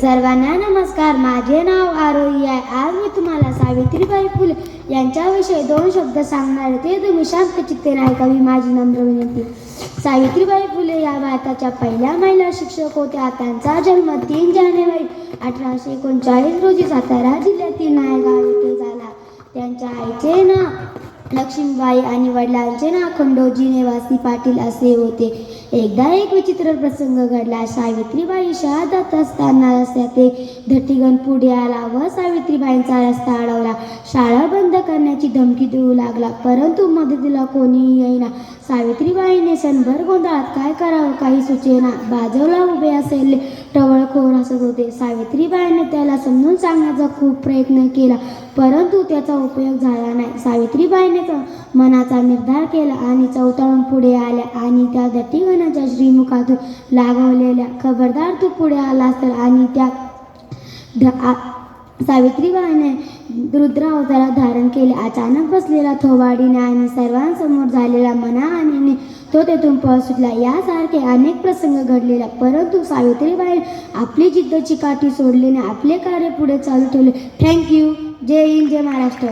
सर्वांना नमस्कार. माझे नाव आरोही आहे. आज मी तुम्हाला सावित्रीबाई फुले यांच्याविषयी दोन शब्द सांगणार ते तुम्ही शांत चित्तेने ऐकावी माझी नम्र विनंती. सावित्रीबाई फुले या भारताच्या पहिल्या महिला शिक्षक होत्या त्यांचा जन्म तीन जानेवारी अठराशे एकोणचाळीस रोजी सातारा जिल्ह्यातील नायगाव येथे झाला. त्यांच्या आईचे नाव लक्ष्मीबाई आणि वडिलांचे नाव खंडोजी नेवासी पाटील असे होते. एकदा एक विचित्र प्रसंग घडला. सावित्रीबाई शहादत असताना रस्त्यात एक धट्टीगण पुढे आला व सावित्रीबाईंचा रस्ता अडवला. शाळा बंद करण्याची धमकी देऊ लागला परंतु मदतीला कोणीही येईना. सावित्रीबाईने सणभर गोंधळात काय करावं? काही सुचेना. बाजूला उभे असेल टवळ हसत होते. सावित्रीबाईने त्याला समजून सांगण्याचा खूप प्रयत्न केला परंतु त्याचा उपयोग झाला नाही. सावित्रीबाईने मनाचा निर्धार केला आणि चौताळून पुढे आल्या आणि त्या दट्टीगणाच्या श्रीमुखातून लागवलेल्या खबरदार तू पुढे आलास तर आणि त्या सावित्रीबाईने रुद्र अवतारात धारण केले. अचानक बसलेला थोबाडीने आणि सर्वांसमोर झालेला आणि तो तेथून पळ सुटला. यासारखे अनेक प्रसंग घडलेला. परंतु सावित्रीबाई आपली जिद्द चिकाटी सोडलीने आपले कार्य पुढे चालू ठेवले. थँक्यू जय हिंद जय महाराष्ट्र.